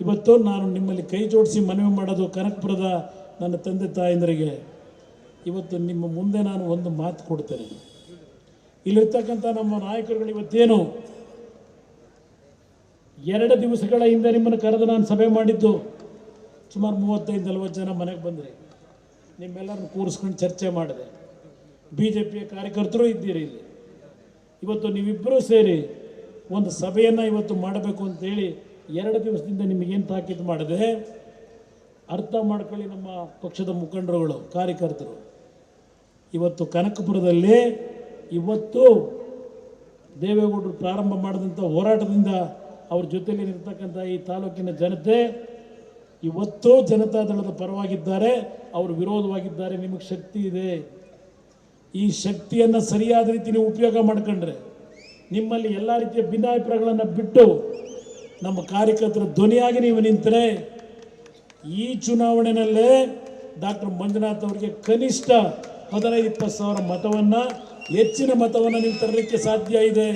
ಇವತ್ತು ನಾನು ನಿಮ್ಮಲ್ಲಿ ಕೈ ಜೋಡಿಸಿ ಮನವಿ ಮಾಡೋದು ಕನಕಪುರದ ನನ್ನ ತಂದೆ ತಾಯಂದರಿಗೆ. ಇವತ್ತು ನಿಮ್ಮ ಮುಂದೆ ನಾನು ಒಂದು ಮಾತು ಕೊಡ್ತೇನೆ. ಇಲ್ಲಿರ್ತಕ್ಕಂಥ ನಮ್ಮ ನಾಯಕರುಗಳು ಇವತ್ತೇನು? ಎರಡು ದಿವಸಗಳ ಹಿಂದೆ ನಿಮ್ಮನ್ನು ಕರೆದು ನಾನು ಸಭೆ ಮಾಡಿದ್ದು. ಸುಮಾರು ಮೂವತ್ತೈದು, ನಲವತ್ತು ಜನ ಮನೆಗೆ ಬಂದ್ರಿ. ನಿಮ್ಮೆಲ್ಲರನ್ನು ಕೂರಿಸ್ಕೊಂಡು ಚರ್ಚೆ ಮಾಡಿದೆ. ಬಿ ಜೆ ಪಿಯ ಕಾರ್ಯಕರ್ತರು ಇದ್ದೀರಿ ಇಲ್ಲಿ. ಇವತ್ತು ನೀವಿಬ್ಬರೂ ಸೇರಿ ಒಂದು ಸಭೆಯನ್ನು ಇವತ್ತು ಮಾಡಬೇಕು ಅಂತೇಳಿ ಎರಡು ದಿವಸದಿಂದ ನಿಮಗೇನು ತಾಕೀತು ಮಾಡಿದೆ? ಅರ್ಥ ಮಾಡ್ಕೊಳ್ಳಿ ನಮ್ಮ ಪಕ್ಷದ ಮುಖಂಡರುಗಳು, ಕಾರ್ಯಕರ್ತರು. ಇವತ್ತು ಕನಕಪುರದಲ್ಲಿ, ಇವತ್ತು ದೇವೇಗೌಡರು ಪ್ರಾರಂಭ ಮಾಡಿದಂಥ ಹೋರಾಟದಿಂದ ಅವ್ರ ಜೊತೆಯಲ್ಲಿ ಇರ್ತಕ್ಕಂಥ ಈ ತಾಲೂಕಿನ ಜನತೆ ಇವತ್ತು ಜನತಾದಳದ ಪರವಾಗಿದ್ದಾರೆ, ಅವರು ವಿರೋಧವಾಗಿದ್ದಾರೆ, ನಿಮಗೆ ಶಕ್ತಿ ಇದೆ. ಈ ಶಕ್ತಿಯನ್ನು ಸರಿಯಾದ ರೀತಿ ನೀವು ಉಪಯೋಗ ಮಾಡ್ಕೊಂಡ್ರೆ ನಿಮ್ಮಲ್ಲಿ ಎಲ್ಲ ರೀತಿಯ ಭಿನ್ನಾಭಿಪ್ರಾಯಗಳನ್ನು ಬಿಟ್ಟು ನಮ್ಮ ಕಾರ್ಯಕರ್ತರ ಧ್ವನಿಯಾಗಿ ನೀವು ನಿಂತರೆ ಈ ಚುನಾವಣೆಯಲ್ಲೇ ಡಾಕ್ಟರ್ ಮಂಜುನಾಥ್ ಅವರಿಗೆ ಕನಿಷ್ಠ ಹದಿನೈದು ಇಪ್ಪತ್ತು ಸಾವಿರ ಮತವನ್ನು, ಹೆಚ್ಚಿನ ಮತವನ್ನು ನೀವು ತರಲಿಕ್ಕೆ ಸಾಧ್ಯ ಇದೆ.